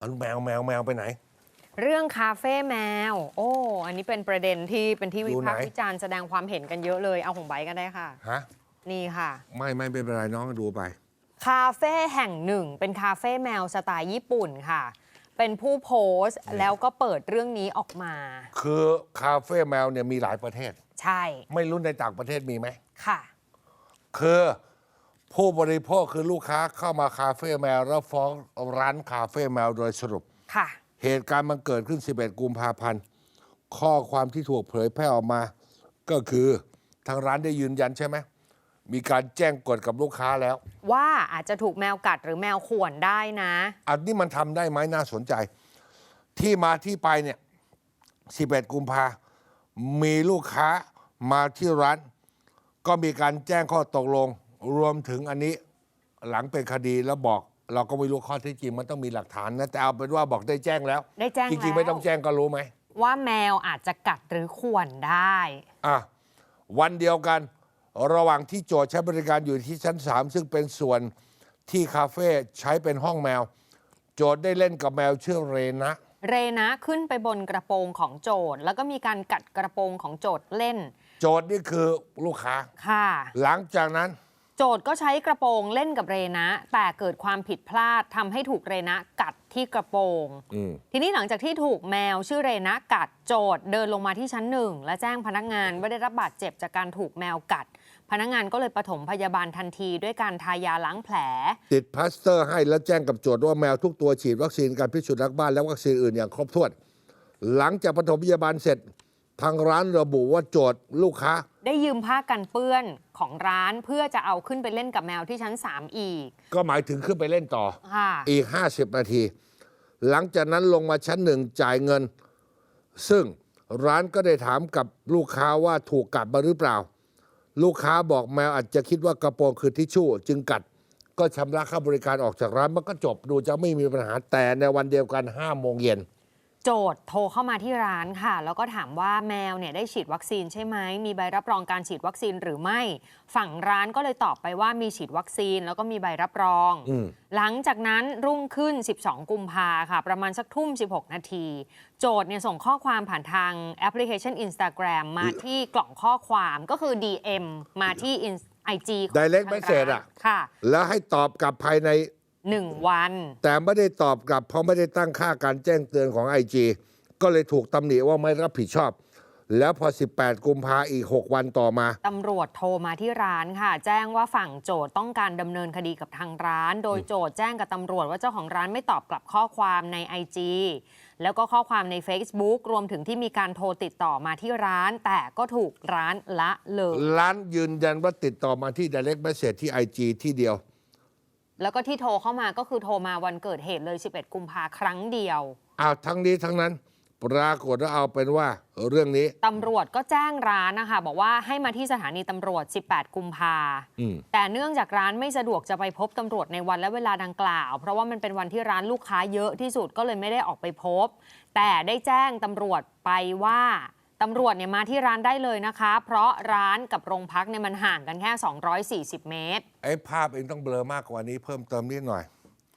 อันแมวแมวแมวไปไหน เรื่องคาเฟ่แมว โอ้ อันนี้เป็นประเด็นที่เป็นที่วิดูไหนพากษ์วิจารณ์แสดงความเห็นกันเยอะเลย เอาของใบกันได้ค่ะ ฮะ นี่ค่ะ ไม่ไม่เป็นไรน้องดูไป คาเฟ่แห่งหนึ่ง เป็นคาเฟ่แมวสไตล์ญี่ปุ่นค่ะ เป็นผู้โพสต์แล้วก็เปิดเรื่องนี้ออกมา คือคาเฟ่แมวเนี่ยมีหลายประเทศ ใช่ ไม่รู้ในต่างประเทศมีไหมค่ะ คือ ผู้บริโภคคือลูกค้าเข้ามาคาเฟ่แมว แล้วฟ้องร้านคาเฟ่แมวโดยสรุป ค่ะ เหตุการณ์มันเกิดขึ้น 11 กุมภาพันธ์ ข้อความที่ถูกเผยแพร่ออกมา ก็คือทางร้านได้ยืนยันใช่ไหม มีการแจ้งกฎกับลูกค้าแล้ว ว่าอาจจะถูกแมวกัดหรือแมวข่วนได้นะ อันนี้มันทำได้ไหมน่าสนใจ ที่มาที่ไปเนี่ย 11 กุมภามีลูกค้ามาที่ร้าน ก็มีการแจ้งข้อตกลง รวมถึงอันนี้หลังเป็นคดีแล้วบอก เราก็ไม่รู้ข้อเที่จริงมันต้องมีหลักฐานนะแต่เอาเป็นว่าบอกได้แจ้งแล้ว ได้แจ้งจริง ๆ ไม่ต้องแล้วแจ้งก็รู้ไหม ว่าแมวอาจจะกัดหรือข่วนได้ อะวันเดียวกันระหว่างที่โจทย์ใช้บริการอยู่ที่ชั้น 3 ซึ่งเป็นส่วนที่คาเฟ่ใช้เป็นห้องแมว โจทย์ได้เล่นกับแมวชื่อเรนะ เรนะขึ้นไปบนกระโปรงของโจทย์แล้วก็มีการกัดกระโปรงของโจทย์เล่น โจทย์นี่คือลูกค้า ค่ะ หลังจากนั้น โจทย์ก็ใช้กระโปรงเล่นกับเรนะ แต่เกิดความผิดพลาดทำให้ถูกเรนะกัดที่กระโปรง อืม ทีนี้หลังจากที่ถูกแมวชื่อเรนะกัดโจทย์เดินลงมาที่ชั้นหนึ่งและแจ้งพนักงานว่าได้รับบาดเจ็บจากการถูกแมวกัด พนักงานก็เลยปฐมพยาบาลทันทีด้วยการทายาล้างแผล ติดพลาสเตอร์ให้แล้วแจ้งกับโจทย์ว่าแมวทุกตัวฉีดวัคซีนการพิษสุนัขบ้านและวัคซีนอื่นอย่างครบถ้วน หลังจากปฐมพยาบาลเสร็จ ทางร้านระบุว่าโจทย์ลูกค้า ได้ยืมผ้ากันเปื้อนของร้านเพื่อจะเอาขึ้นไปเล่นกับแมวที่ชั้น 3 อีก ก็หมายถึงขึ้นไปเล่นต่อ ค่ะ อีก 50 นาที หลังจากนั้นลงมาชั้นหนึ่งจ่ายเงิน ซึ่งร้านก็ได้ถามกับลูกค้าว่าถูกกัดมาหรือเปล่า ลูกค้าบอกแมวอาจจะคิดว่ากระโปรงคือทิชชู่ จึงกัด ก็ชำระค่าบริการออกจากร้านมันก็จบดูจะไม่มีปัญหาแต่ในวันเดียวกัน5โมงเย็น โจทย์โทรเข้ามาที่ร้านค่ะ แล้วก็ถามว่าแมวเนี่ยได้ฉีดวัคซีนใช่ไหมมีใบรับรองการฉีดวัคซีนหรือไม่ ฝั่งร้านก็เลยตอบไปว่ามีฉีดวัคซีนแล้วก็มีใบรับรองอืมหลังจากนั้นรุ่งขึ้น 12 กุมภาค่ะ ประมาณสักทุ่ม 16 นาที โจทย์เนี่ยส่งข้อความผ่านทางแอปพลิเคชัน Instagram มาที่กล่องข้อความก็คือ DM มาที่ IG ของ Direct ทาง message ร้านอะค่ะ แล้วให้ตอบกลับภายใน 1วัน แต่ไม่ได้ตอบกลับ เพราะไม่ได้ตั้งค่าการแจ้งเตือนของไอจก็เลยถูกตำหนิว่าไม่รับผิดชอบ แล้วพอ 18 กุมภาอีก 6 วันต่อมา ตำรวจโทรมาที่ร้านค่ะ แจ้งว่าฝั่งโจทย์ต้องการดำเนินคดีกับทางร้าน โดยโจทย์แจ้งกับตำรวจว่าเจ้าของร้านไม่ตอบกลับข้อความใน IG แล้วก็ข้อความใน Facebook รวมถึงที่มีการโทรติดต่อมาที่ร้าน แต่ก็ถูกร้านละเลย ร้านยืนยันว่าติดต่อมาที่ direct message ที่ IG ที่เดียว แล้วก็ที่โทรเข้ามาก็คือโทรมาวันเกิดเหตุเลย 11 กุมภาครั้งเดียว อ้าวทั้งนี้ทั้งนั้น ปรากฏว่าเอาเป็นว่าเรื่องนี้ ตำรวจก็แจ้งร้านนะคะ บอกว่าให้มาที่สถานีตำรวจ 18 กุมภาอืม แต่เนื่องจากร้านไม่สะดวกจะไปพบตำรวจในวันและเวลาดังกล่าว เพราะว่ามันเป็นวันที่ร้านลูกค้าเยอะที่สุดก็เลยไม่ได้ออกไปพบ แต่ได้แจ้งตำรวจไปว่า ตำรวจเนี่ยมาที่ร้านได้เลยนะคะ เพราะร้านกับโรงพักเนี่ยมันห่างกันแค่ 240 เมตร ไอ้ภาพเองต้องเบลอมากกว่านี้เพิ่มเติมนิดหน่อย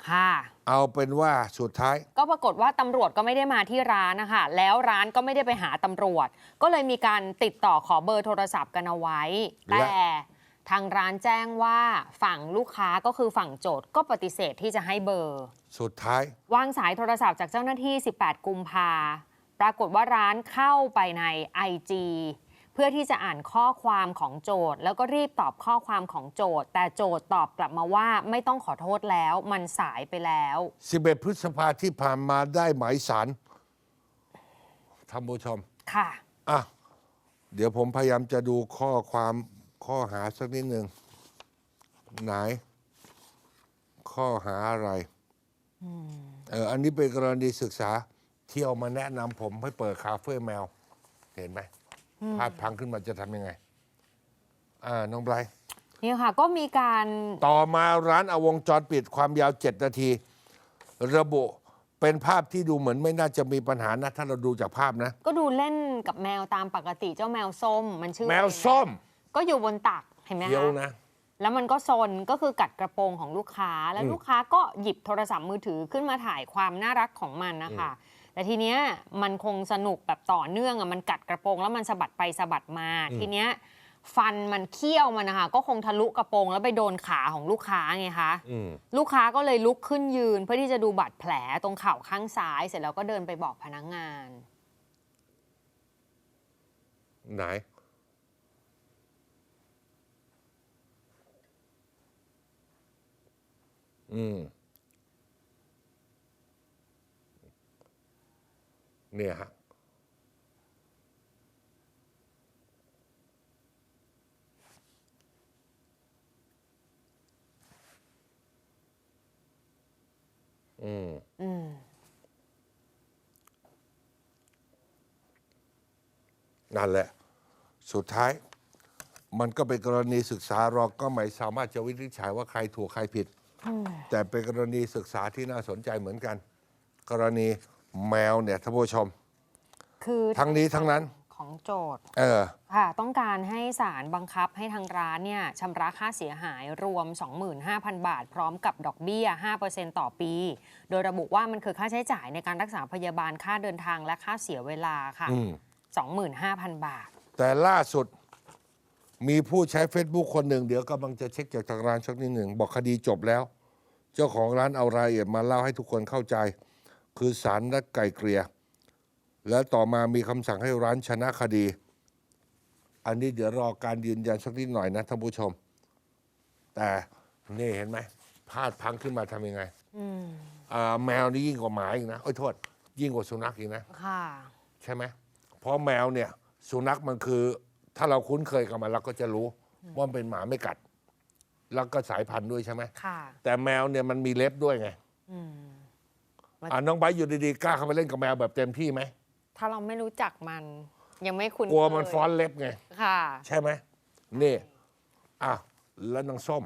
ค่ะ เอาเป็นว่าสุดท้าย ก็ปรากฏว่าตำรวจก็ไม่ได้มาที่ร้านนะคะ แล้วร้านก็ไม่ได้ไปหาตำรวจ ก็เลยมีการติดต่อขอเบอร์โทรศัพท์กันเอาไว้ และ แต่ทางร้านแจ้งว่าฝั่งลูกค้าก็คือฝั่งโจทย์ก็ปฏิเสธที่จะให้เบอร์ สุดท้าย วางสายโทรศัพท์จากเจ้าหน้าที่ 18 กุมภา ปรากฏว่าร้านเข้าไปใน IG เพื่อที่จะอ่านข้อความของโจทย์ แล้วก็รีบตอบข้อความของโจทย์ แต่โจทย์ตอบกลับมาว่าไม่ต้องขอโทษแล้วมันสายไปแล้ว 11 พฤษภาที่ผ่านมาได้หมายสารท่านผู้ชมค่ะ อะ เดี๋ยวผมพยายามจะดูข้อความข้อหาสักนิดหนึ่งไหน ข้อหาอะไร เอออันนี้เป็นกรณีศึกษา ที่เอามาแนะนำผมให้เปิดคาเฟ่แมว เห็นไหมภาพพังขึ้นมาจะทำยังไง อ่าน้องไบรท์นี่ค่ะ ก็มีการต่อมาร้านเอาวงจรปิดความยาว 7 นาที ระบุเป็นภาพที่ดูเหมือนไม่น่าจะมีปัญหานะ ถ้าเราดูจากภาพนะ ก็ดูเล่นกับแมวตามปกติเจ้าแมวส้ม มันชื่อแมวส้ม ก็อยู่บนตักเห็นไหมเดี๋ยวคะนะ แล้วมันก็ซนก็คือกัดกระโปรงของลูกค้า แล้วอืมลูกค้าก็หยิบโทรศัพท์มือถือขึ้นมาถ่ายความน่ารักของมันนะคะ แต่ทีเนี้ยมันคงสนุกแบบต่อเนื่องอะมันกัดกระโปรงแล้วมันสะบัดไปสะบัดมาทีเนี้ยฟันมันเคี้ยวมันนะคะก็คงทะลุกระโปรงแล้วไปโดนขาของลูกค้าไงคะอืมลูกค้าก็เลยลุกขึ้นยืน เพื่อที่จะดูบาดแผลตรงเข่าข้างซ้าย เสร็จแล้วก็เดินไปบอกพนักงาน ไหนอืม เนี่ยฮะอืมอืมนั่นแหละ สุดท้าย มันก็เป็นกรณีศึกษาเราก็ไม่สามารถจะวินิจฉัยว่าใครถูกใครผิด แต่เป็นกรณีศึกษาที่น่าสนใจเหมือนกัน กรณี แมวเนี่ยท่านผู้ชม คือทั้งนี้ทั้งนั้นของโจทย์เออค่ะต้องการให้ศาลบังคับให้ทางร้านเนี่ยชำระค่าเสียหายรวม 25,000 บาท พร้อมกับดอกเบี้ย 5%ต่อปี โดยระบุว่ามันคือค่าใช้จ่ายในการรักษาพยาบาลค่าเดินทางและค่าเสียเวลาค่ะ อืม 25,000 บาท แต่ล่าสุดมีผู้ใช้ Facebook คนหนึ่ง เดี๋ยวกำลังจะเช็คจากทางร้านสักนิดหนึ่ง บอกคดีจบแล้ว เจ้าของร้านเอารายละเอียดมาเล่าให้ทุกคนเข้าใจ คือสารนัดไกลเกลี่ยและต่อมามีคำสั่งให้ร้านชนะคดี อันนี้เดี๋ยวรอการยืนยันสักนิดหน่อยนะท่านผู้ชม แต่นี่เห็นไหมพลาดพลังขึ้นมาทำยังไงอืมอ่าแมวนี่ยิ่งกว่าหมาอีกนะโอ้ยโทษ ยิ่งกว่าสุนัขอีกนะ ค่ะ ใช่ไหมเพราะแมวเนี่ย สุนัขมันคือ ถ้าเราคุ้นเคยกับมันเราก็จะรู้ ว่ามันเป็นหมาไม่กัด แล้วก็สายพันธุ์ด้วยใช่ไหมค่ะ แต่แมวเนี่ยมันมีเล็บด้วยไง อืม อ่าน้องไบร์ทอยู่ดีๆกล้าเข้าไปเล่นกับแมวแบบเต็มที่ไหมถ้าเราไม่รู้จักมัน ยังไม่คุ้นกลัวมันเคยฟ้อนเล็บไง ค่ะ ใช่ไหมนี่อะแล้วนางส้ม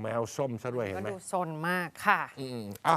แมวส้มซะด้วยเห็ก็นไหมดูซนมากค่ะ อืมอะ